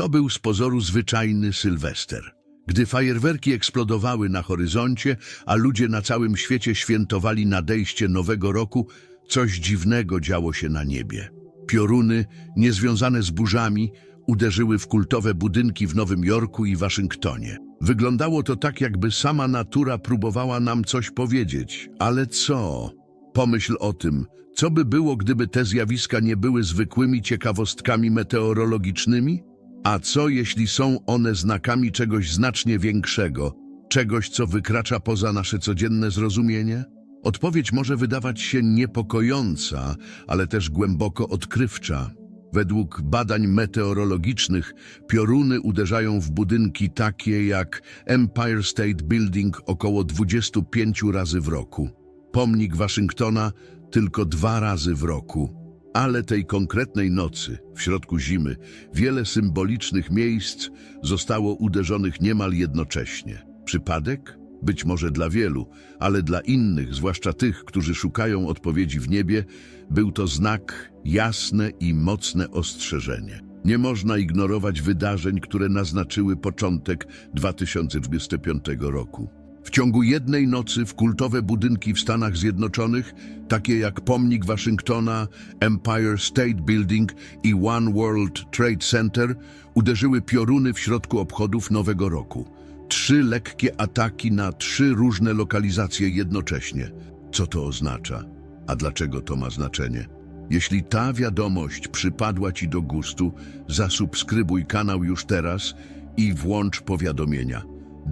To był z pozoru zwyczajny Sylwester. Gdy fajerwerki eksplodowały na horyzoncie, a ludzie na całym świecie świętowali nadejście nowego roku, coś dziwnego działo się na niebie. Pioruny, niezwiązane z burzami, uderzyły w kultowe budynki w Nowym Jorku i Waszyngtonie. Wyglądało to tak, jakby sama natura próbowała nam coś powiedzieć. Ale co? Pomyśl o tym, co by było, gdyby te zjawiska nie były zwykłymi ciekawostkami meteorologicznymi? A co, jeśli są one znakami czegoś znacznie większego, czegoś, co wykracza poza nasze codzienne zrozumienie? Odpowiedź może wydawać się niepokojąca, ale też głęboko odkrywcza. Według badań meteorologicznych pioruny uderzają w budynki takie jak Empire State Building około 25 razy w roku, pomnik Waszyngtona tylko dwa razy w roku. Ale tej konkretnej nocy, w środku zimy, wiele symbolicznych miejsc zostało uderzonych niemal jednocześnie. Przypadek? Być może dla wielu, ale dla innych, zwłaszcza tych, którzy szukają odpowiedzi w niebie, był to znak, jasne i mocne ostrzeżenie. Nie można ignorować wydarzeń, które naznaczyły początek 2025 roku. W ciągu jednej nocy w kultowe budynki w Stanach Zjednoczonych, takie jak pomnik Waszyngtona, Empire State Building i One World Trade Center, uderzyły pioruny w środku obchodów Nowego Roku. Trzy lekkie ataki na trzy różne lokalizacje jednocześnie. Co to oznacza? A dlaczego to ma znaczenie? Jeśli ta wiadomość przypadła Ci do gustu, zasubskrybuj kanał już teraz i włącz powiadomienia.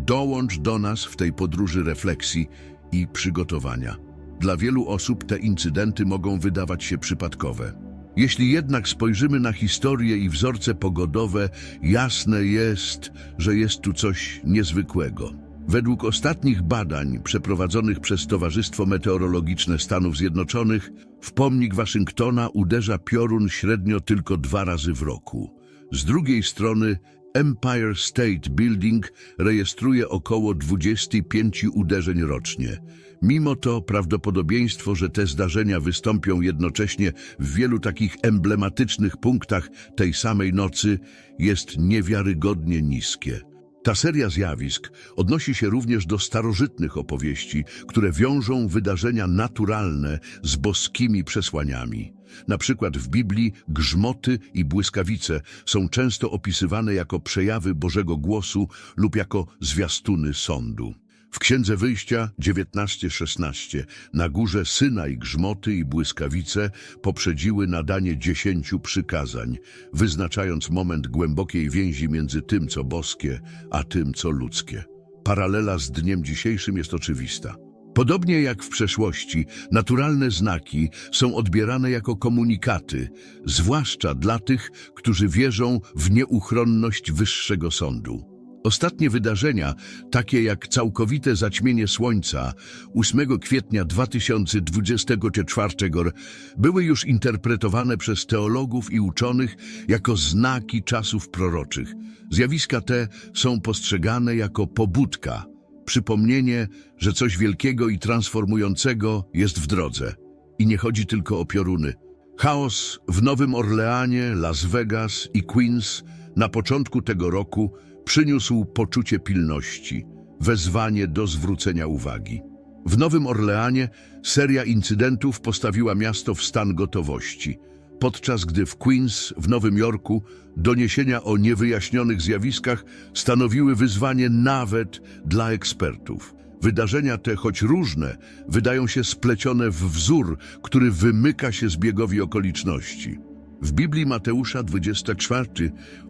Dołącz do nas w tej podróży refleksji i przygotowania. Dla wielu osób te incydenty mogą wydawać się przypadkowe. Jeśli jednak spojrzymy na historię i wzorce pogodowe, jasne jest, że jest tu coś niezwykłego. Według ostatnich badań przeprowadzonych przez Towarzystwo Meteorologiczne Stanów Zjednoczonych, w pomnik Waszyngtona uderza piorun średnio tylko dwa razy w roku. Z drugiej strony Empire State Building rejestruje około 25 uderzeń rocznie. Mimo to prawdopodobieństwo, że te zdarzenia wystąpią jednocześnie w wielu takich emblematycznych punktach tej samej nocy jest niewiarygodnie niskie. Ta seria zjawisk odnosi się również do starożytnych opowieści, które wiążą wydarzenia naturalne z boskimi przesłaniami. Na przykład w Biblii grzmoty i błyskawice są często opisywane jako przejawy Bożego głosu lub jako zwiastuny sądu. W Księdze Wyjścia 19:16 na górze Synaj grzmoty i błyskawice poprzedziły nadanie dziesięciu przykazań, wyznaczając moment głębokiej więzi między tym, co boskie, a tym, co ludzkie. Paralela z dniem dzisiejszym jest oczywista. Podobnie jak w przeszłości, naturalne znaki są odbierane jako komunikaty, zwłaszcza dla tych, którzy wierzą w nieuchronność wyższego sądu. Ostatnie wydarzenia, takie jak całkowite zaćmienie Słońca 8 kwietnia 2024, były już interpretowane przez teologów i uczonych jako znaki czasów proroczych. Zjawiska te są postrzegane jako pobudka, przypomnienie, że coś wielkiego i transformującego jest w drodze. I nie chodzi tylko o pioruny. Chaos w Nowym Orleanie, Las Vegas i Queens na początku tego roku przyniósł poczucie pilności, wezwanie do zwrócenia uwagi. W Nowym Orleanie seria incydentów postawiła miasto w stan gotowości, podczas gdy w Queens w Nowym Jorku doniesienia o niewyjaśnionych zjawiskach stanowiły wyzwanie nawet dla ekspertów. Wydarzenia te, choć różne, wydają się splecione w wzór, który wymyka się zbiegowi okoliczności. W Biblii Mateusza 24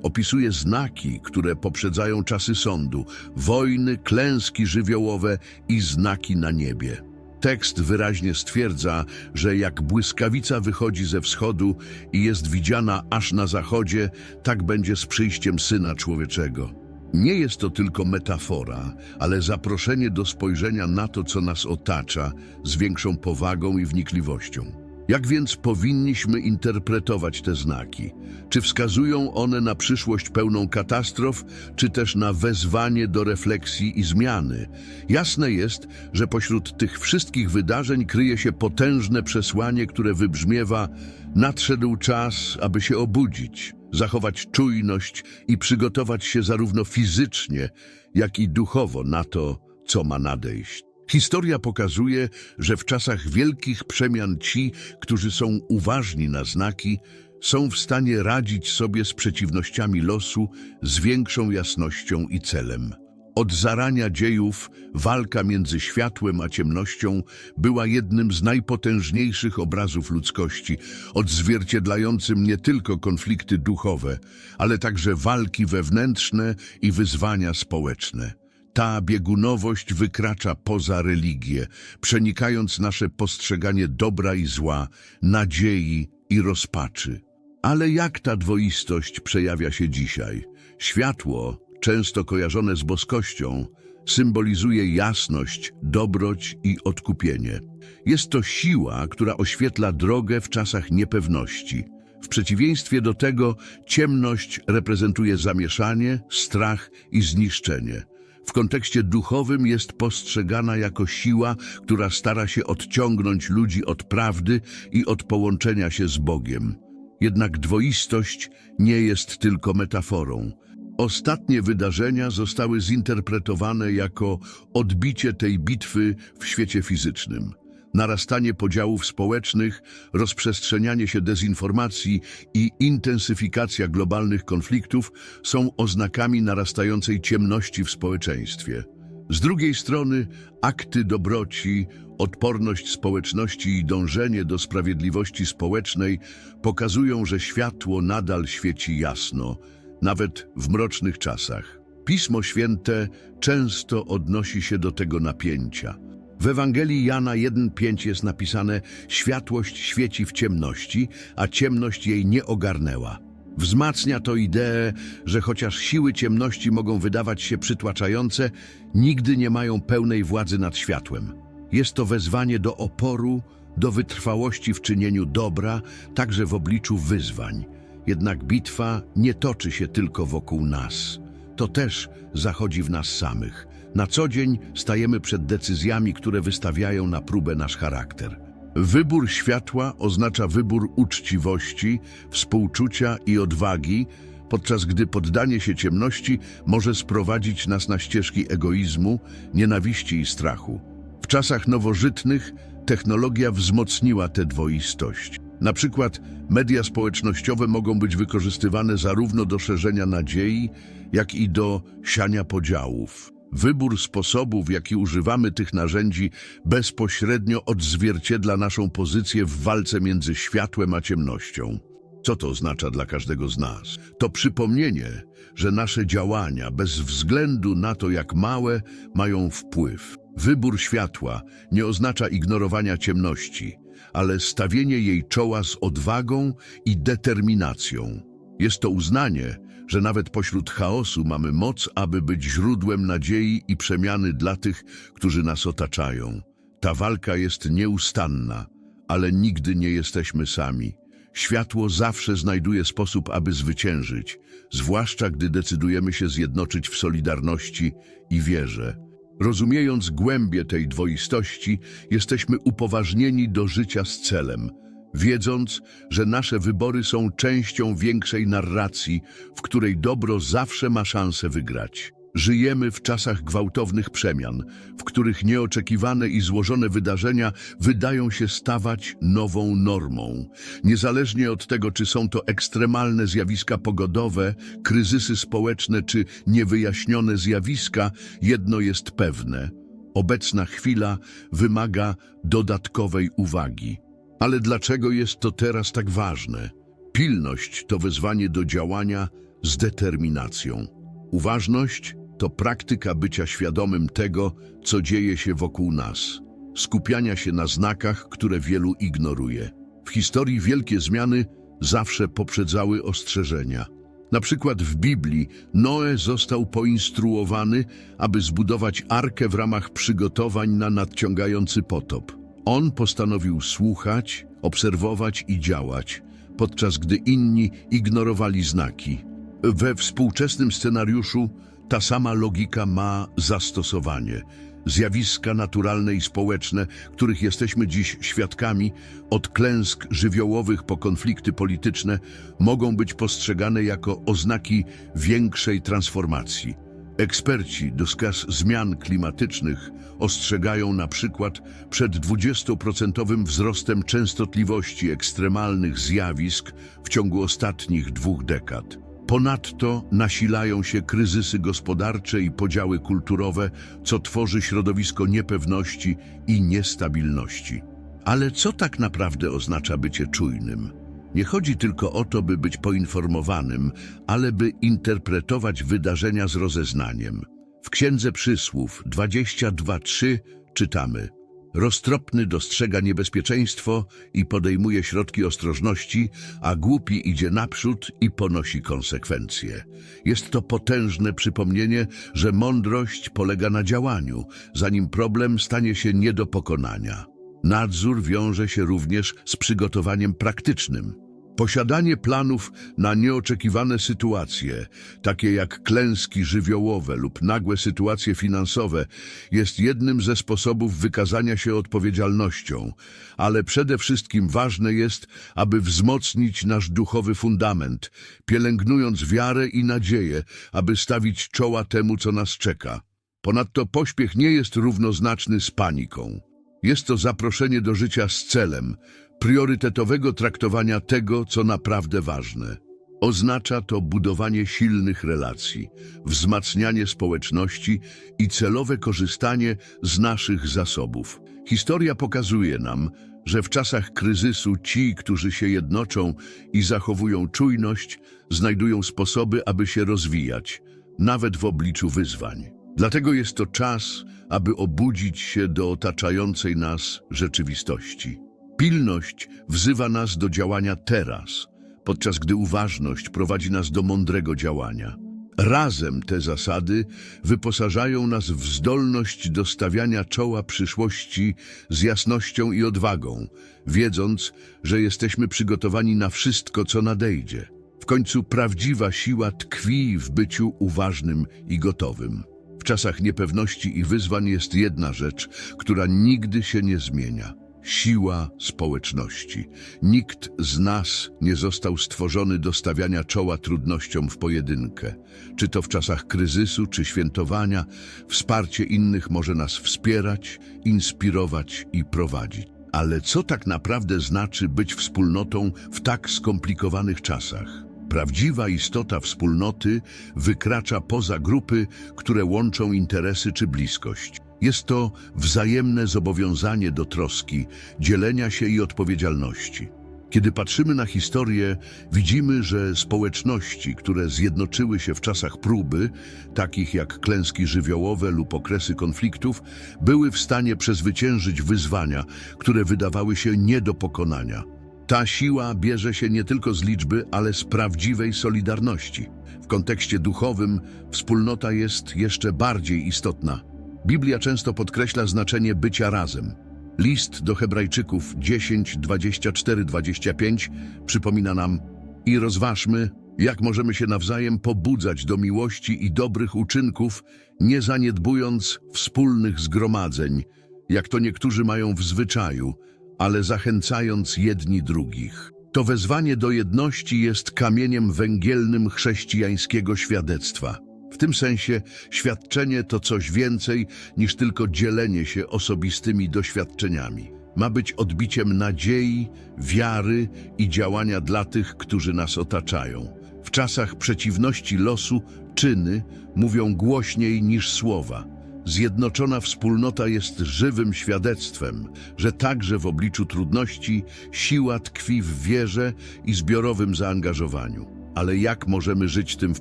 opisuje znaki, które poprzedzają czasy sądu, wojny, klęski żywiołowe i znaki na niebie. Tekst wyraźnie stwierdza, że jak błyskawica wychodzi ze wschodu i jest widziana aż na zachodzie, tak będzie z przyjściem Syna Człowieczego. Nie jest to tylko metafora, ale zaproszenie do spojrzenia na to, co nas otacza, z większą powagą i wnikliwością. Jak więc powinniśmy interpretować te znaki? Czy wskazują one na przyszłość pełną katastrof, czy też na wezwanie do refleksji i zmiany? Jasne jest, że pośród tych wszystkich wydarzeń kryje się potężne przesłanie, które wybrzmiewa: Nadszedł czas, aby się obudzić. zachować czujność i przygotować się zarówno fizycznie, jak i duchowo na to, co ma nadejść. Historia pokazuje, że w czasach wielkich przemian ci, którzy są uważni na znaki, są w stanie radzić sobie z przeciwnościami losu z większą jasnością i celem. Od zarania dziejów walka między światłem a ciemnością była jednym z najpotężniejszych obrazów ludzkości, odzwierciedlającym nie tylko konflikty duchowe, ale także walki wewnętrzne i wyzwania społeczne. Ta biegunowość wykracza poza religię, przenikając nasze postrzeganie dobra i zła, nadziei i rozpaczy. Ale jak ta dwoistość przejawia się dzisiaj? Światło, często kojarzone z boskością, symbolizuje jasność, dobroć i odkupienie. Jest to siła, która oświetla drogę w czasach niepewności. W przeciwieństwie do tego ciemność reprezentuje zamieszanie, strach i zniszczenie. W kontekście duchowym jest postrzegana jako siła, która stara się odciągnąć ludzi od prawdy i od połączenia się z Bogiem. Jednak dwoistość nie jest tylko metaforą. Ostatnie wydarzenia zostały zinterpretowane jako odbicie tej bitwy w świecie fizycznym. Narastanie podziałów społecznych, rozprzestrzenianie się dezinformacji i intensyfikacja globalnych konfliktów są oznakami narastającej ciemności w społeczeństwie. Z drugiej strony akty dobroci, odporność społeczności i dążenie do sprawiedliwości społecznej pokazują, że światło nadal świeci jasno, nawet w mrocznych czasach. Pismo Święte często odnosi się do tego napięcia. W Ewangelii Jana 1,5 jest napisane Światłość świeci w ciemności, a ciemność jej nie ogarnęła. Wzmacnia to ideę, że chociaż siły ciemności mogą wydawać się przytłaczające, nigdy nie mają pełnej władzy nad światłem. Jest to wezwanie do oporu, do wytrwałości w czynieniu dobra, także w obliczu wyzwań. Jednak bitwa nie toczy się tylko wokół nas. To też zachodzi w nas samych. Na co dzień stajemy przed decyzjami, które wystawiają na próbę nasz charakter. Wybór światła oznacza wybór uczciwości, współczucia i odwagi, podczas gdy poddanie się ciemności może sprowadzić nas na ścieżki egoizmu, nienawiści i strachu. W czasach nowożytnych technologia wzmocniła tę dwoistość. Na przykład media społecznościowe mogą być wykorzystywane zarówno do szerzenia nadziei, jak i do siania podziałów. Wybór sposobu, w jaki używamy tych narzędzi, bezpośrednio odzwierciedla naszą pozycję w walce między światłem a ciemnością. Co to oznacza dla każdego z nas? To przypomnienie, że nasze działania, bez względu na to, jak małe, mają wpływ. Wybór światła nie oznacza ignorowania ciemności, ale stawienie jej czoła z odwagą i determinacją. Jest to uznanie, że nawet pośród chaosu mamy moc, aby być źródłem nadziei i przemiany dla tych, którzy nas otaczają. Ta walka jest nieustanna, ale nigdy nie jesteśmy sami. Światło zawsze znajduje sposób, aby zwyciężyć, zwłaszcza gdy decydujemy się zjednoczyć w solidarności i wierze. Rozumiejąc głębię tej dwoistości, jesteśmy upoważnieni do życia z celem, wiedząc, że nasze wybory są częścią większej narracji, w której dobro zawsze ma szansę wygrać. Żyjemy w czasach gwałtownych przemian, w których nieoczekiwane i złożone wydarzenia wydają się stawać nową normą. Niezależnie od tego, czy są to ekstremalne zjawiska pogodowe, kryzysy społeczne czy niewyjaśnione zjawiska, jedno jest pewne. Obecna chwila wymaga dodatkowej uwagi. Ale dlaczego jest to teraz tak ważne? Pilność to wezwanie do działania z determinacją. Uważność to praktyka bycia świadomym tego, co dzieje się wokół nas, skupiania się na znakach, które wielu ignoruje. W historii wielkie zmiany zawsze poprzedzały ostrzeżenia. Na przykład w Biblii Noe został poinstruowany, aby zbudować arkę w ramach przygotowań na nadciągający potop. On postanowił słuchać, obserwować i działać, podczas gdy inni ignorowali znaki. We współczesnym scenariuszu ta sama logika ma zastosowanie. Zjawiska naturalne i społeczne, których jesteśmy dziś świadkami, od klęsk żywiołowych po konflikty polityczne, mogą być postrzegane jako oznaki większej transformacji. Eksperci do skaz zmian klimatycznych ostrzegają na przykład przed 20% wzrostem częstotliwości ekstremalnych zjawisk w ciągu ostatnich dwóch dekad. Ponadto nasilają się kryzysy gospodarcze i podziały kulturowe, co tworzy środowisko niepewności i niestabilności. Ale co tak naprawdę oznacza bycie czujnym? Nie chodzi tylko o to, by być poinformowanym, ale by interpretować wydarzenia z rozeznaniem. W Księdze Przysłów 22.3 czytamy Roztropny dostrzega niebezpieczeństwo i podejmuje środki ostrożności, a głupi idzie naprzód i ponosi konsekwencje. Jest to potężne przypomnienie, że mądrość polega na działaniu, zanim problem stanie się nie do pokonania. Nadzór wiąże się również z przygotowaniem praktycznym. Posiadanie planów na nieoczekiwane sytuacje, takie jak klęski żywiołowe lub nagłe sytuacje finansowe, jest jednym ze sposobów wykazania się odpowiedzialnością, ale przede wszystkim ważne jest, aby wzmocnić nasz duchowy fundament, pielęgnując wiarę i nadzieję, aby stawić czoła temu, co nas czeka. Ponadto pośpiech nie jest równoznaczny z paniką. Jest to zaproszenie do życia z celem, priorytetowego traktowania tego, co naprawdę ważne. Oznacza to budowanie silnych relacji, wzmacnianie społeczności i celowe korzystanie z naszych zasobów. Historia pokazuje nam, że w czasach kryzysu ci, którzy się jednoczą i zachowują czujność, znajdują sposoby, aby się rozwijać, nawet w obliczu wyzwań. Dlatego jest to czas, aby obudzić się do otaczającej nas rzeczywistości. Pilność wzywa nas do działania teraz, podczas gdy uważność prowadzi nas do mądrego działania. Razem te zasady wyposażają nas w zdolność do stawiania czoła przyszłości z jasnością i odwagą, wiedząc, że jesteśmy przygotowani na wszystko, co nadejdzie. W końcu prawdziwa siła tkwi w byciu uważnym i gotowym. W czasach niepewności i wyzwań jest jedna rzecz, która nigdy się nie zmienia. Siła społeczności. Nikt z nas nie został stworzony do stawiania czoła trudnościom w pojedynkę. Czy to w czasach kryzysu, czy świętowania, wsparcie innych może nas wspierać, inspirować i prowadzić. Ale co tak naprawdę znaczy być wspólnotą w tak skomplikowanych czasach? Prawdziwa istota wspólnoty wykracza poza grupy, które łączą interesy czy bliskość. Jest to wzajemne zobowiązanie do troski, dzielenia się i odpowiedzialności. Kiedy patrzymy na historię, widzimy, że społeczności, które zjednoczyły się w czasach próby, takich jak klęski żywiołowe lub okresy konfliktów, były w stanie przezwyciężyć wyzwania, które wydawały się nie do pokonania. Ta siła bierze się nie tylko z liczby, ale z prawdziwej solidarności. W kontekście duchowym wspólnota jest jeszcze bardziej istotna. Biblia często podkreśla znaczenie bycia razem. List do Hebrajczyków 10, 24, 25 przypomina nam i rozważmy, jak możemy się nawzajem pobudzać do miłości i dobrych uczynków, nie zaniedbując wspólnych zgromadzeń, jak to niektórzy mają w zwyczaju, ale zachęcając jedni drugich. To wezwanie do jedności jest kamieniem węgielnym chrześcijańskiego świadectwa. W tym sensie świadczenie to coś więcej niż tylko dzielenie się osobistymi doświadczeniami. Ma być odbiciem nadziei, wiary i działania dla tych, którzy nas otaczają. W czasach przeciwności losu czyny mówią głośniej niż słowa. Zjednoczona wspólnota jest żywym świadectwem, że także w obliczu trudności siła tkwi w wierze i zbiorowym zaangażowaniu. Ale jak możemy żyć tym w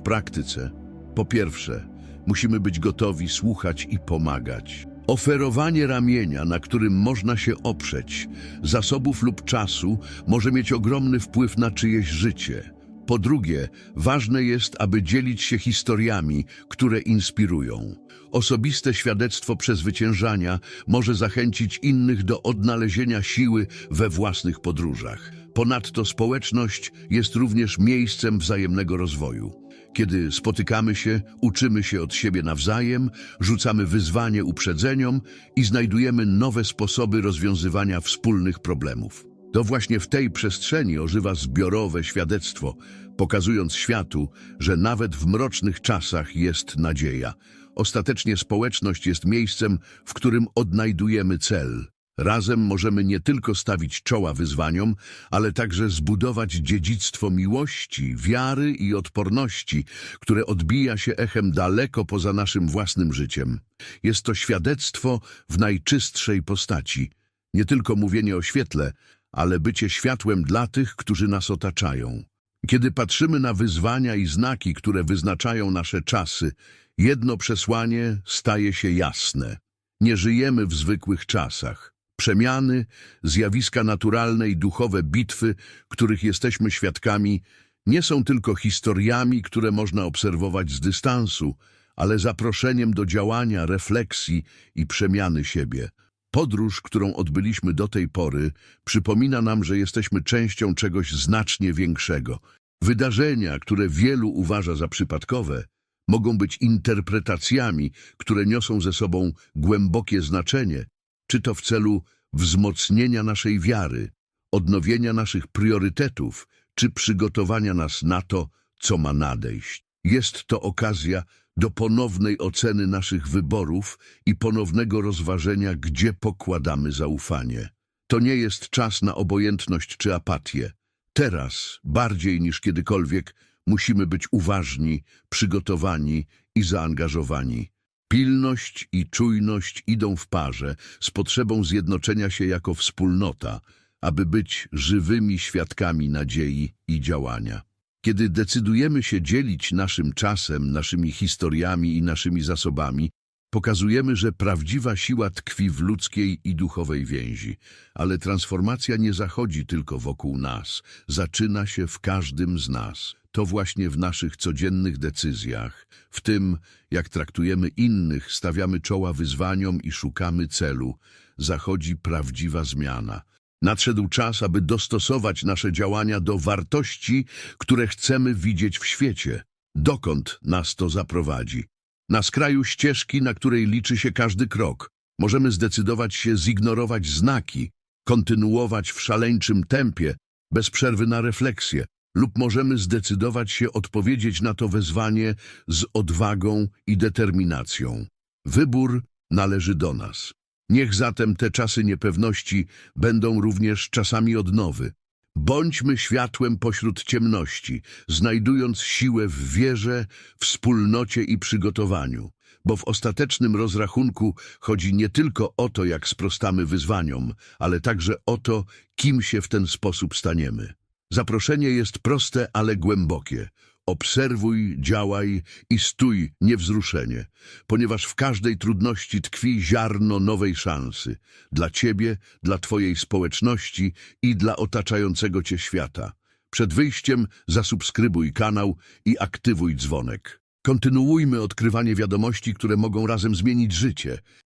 praktyce? Po pierwsze, musimy być gotowi słuchać i pomagać. Oferowanie ramienia, na którym można się oprzeć, zasobów lub czasu, może mieć ogromny wpływ na czyjeś życie. Po drugie, ważne jest, aby dzielić się historiami, które inspirują. Osobiste świadectwo przezwyciężania może zachęcić innych do odnalezienia siły we własnych podróżach. Ponadto społeczność jest również miejscem wzajemnego rozwoju. kiedy spotykamy się, uczymy się od siebie nawzajem, rzucamy wyzwanie uprzedzeniom i znajdujemy nowe sposoby rozwiązywania wspólnych problemów. To właśnie w tej przestrzeni ożywa zbiorowe świadectwo, pokazując światu, że nawet w mrocznych czasach jest nadzieja. Ostatecznie społeczność jest miejscem, w którym odnajdujemy cel. Razem możemy nie tylko stawić czoła wyzwaniom, ale także zbudować dziedzictwo miłości, wiary i odporności, które odbija się echem daleko poza naszym własnym życiem. Jest to świadectwo w najczystszej postaci. Nie tylko mówienie o świetle, ale bycie światłem dla tych, którzy nas otaczają. Kiedy patrzymy na wyzwania i znaki, które wyznaczają nasze czasy, jedno przesłanie staje się jasne. Nie żyjemy w zwykłych czasach. Przemiany, zjawiska naturalne i duchowe bitwy, których jesteśmy świadkami, nie są tylko historiami, które można obserwować z dystansu, ale zaproszeniem do działania, refleksji i przemiany siebie. Podróż, którą odbyliśmy do tej pory, przypomina nam, że jesteśmy częścią czegoś znacznie większego. Wydarzenia, które wielu uważa za przypadkowe, mogą być interpretacjami, które niosą ze sobą głębokie znaczenie, czy to w celu wzmocnienia naszej wiary, odnowienia naszych priorytetów, czy przygotowania nas na to, co ma nadejść. Jest to okazja do ponownej oceny naszych wyborów i ponownego rozważenia, gdzie pokładamy zaufanie. To nie jest czas na obojętność czy apatię. Teraz, bardziej niż kiedykolwiek, musimy być uważni, przygotowani i zaangażowani. Pilność i czujność idą w parze z potrzebą zjednoczenia się jako wspólnota, aby być żywymi świadkami nadziei i działania. Kiedy decydujemy się dzielić naszym czasem, naszymi historiami i naszymi zasobami, pokazujemy, że prawdziwa siła tkwi w ludzkiej i duchowej więzi. Ale transformacja nie zachodzi tylko wokół nas, zaczyna się w każdym z nas. To właśnie w naszych codziennych decyzjach, w tym, jak traktujemy innych, stawiamy czoła wyzwaniom i szukamy celu, zachodzi prawdziwa zmiana. Nadszedł czas, aby dostosować nasze działania do wartości, które chcemy widzieć w świecie. Dokąd nas to zaprowadzi? Na skraju ścieżki, na której liczy się każdy krok, możemy zdecydować się zignorować znaki, kontynuować w szaleńczym tempie, bez przerwy na refleksję, lub możemy zdecydować się odpowiedzieć na to wezwanie z odwagą i determinacją. Wybór należy do nas. Niech zatem te czasy niepewności będą również czasami odnowy. Bądźmy światłem pośród ciemności, znajdując siłę w wierze, wspólnocie i przygotowaniu. Bo w ostatecznym rozrachunku chodzi nie tylko o to, jak sprostamy wyzwaniom, ale także o to, kim się w ten sposób staniemy. Zaproszenie jest proste, ale głębokie. Obserwuj, działaj i stój niewzruszenie, ponieważ w każdej trudności tkwi ziarno nowej szansy dla Ciebie, dla Twojej społeczności i dla otaczającego Cię świata. Przed wyjściem zasubskrybuj kanał i aktywuj dzwonek. Kontynuujmy odkrywanie wiadomości, które mogą razem zmienić życie.